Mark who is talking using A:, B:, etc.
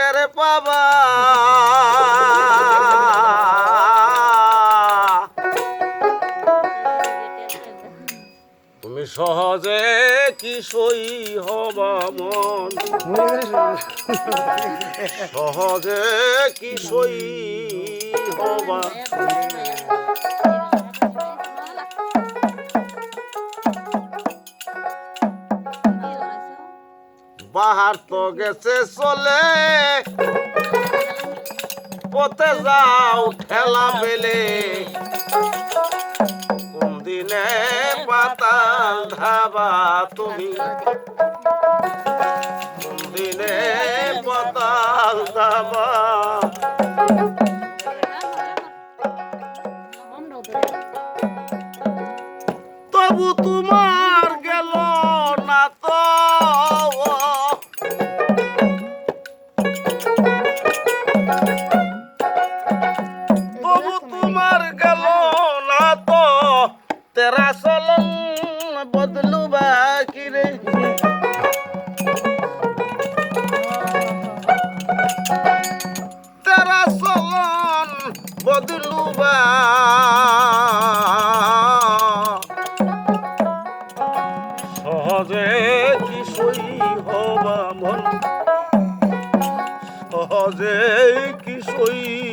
A: টের পাবা তুমি সহজে কি সই হবা মন? সহজে কি সই হবা বাহার তো গেছে চলে। পথে যাও ঠেলা পেলে কোন দিনে পাতাল ধাবা তুমি? কোন দিনে পাতাল ধাবা? তবু তোমার কি সই